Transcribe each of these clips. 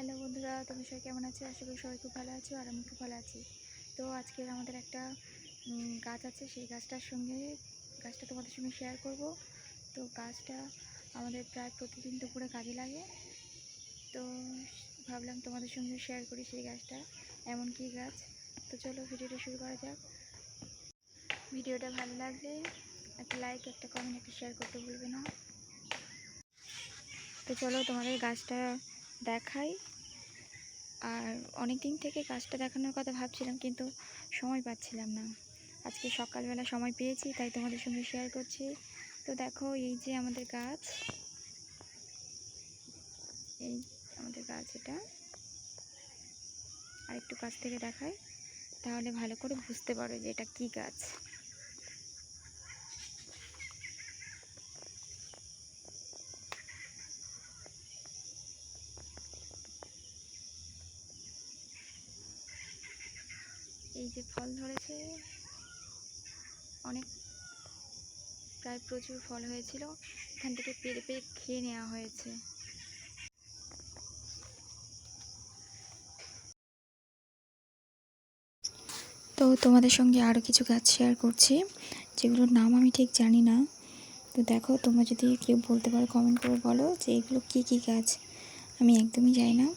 Hello বন্ধুরা তুমি সবাই কেমন আছো? আশা করি সবাই খুব ভালো আছো আর আমি খুব ভালো আছি। তো আজকের আমাদের একটা গাছ আছে, সেই গাছটার সঙ্গে, গাছটা তোমাদের সঙ্গে শেয়ার করব। তো গাছটা আমাদের প্রায় প্রতিদিন দুপুরে কাজে লাগে। তো ভাবলাম তোমাদের সঙ্গে শেয়ার করি সেই গাছটা, এমন কি গাছ? তো চলো ভিডিওটা শুরু করা যাক। ভিডিওটা ভালো লাগলে একটা লাইক একটা কমেন্ট একটা শেয়ার করতে ভুলবে না। তো চলো তোমাদের গাছটা দেখাই। আর অনেক দিন থেকে গাছটা দেখানোর কথা ভাবছিলাম, কিন্তু সময় পাচ্ছিলাম না। আজকে সকালবেলা সময় পেয়েছি, তাই তোমাদের সঙ্গে শেয়ার করছি। তো দেখো, এই যে আমাদের গাছ। এই আমাদের গাছ এটা। আর একটু কাছ থেকে দেখাই, তাহলে ভালো করে বুঝতে পারো যে এটা কি গাছ। এই যে ফল ধরেছে, অনেক, প্রায় প্রচুর ফল হয়েছিল। এখান থেকে পেরে পেরে খেয়ে নেওয়া হয়েছে। তো তোমাদের সঙ্গে আরও কিছু গাছ শেয়ার করছি, যেগুলোর নাম আমি ঠিক জানি না। তো দেখো, তোমরা যদি কেউ বলতে পারো কমেন্ট করে বলো যে এগুলো কী কী গাছ, আমি একদমই জানি না।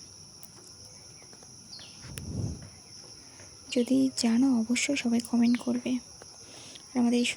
যদি জানো অবশ্যই সবাই কমেন্ট করবে। আর আমাদের এই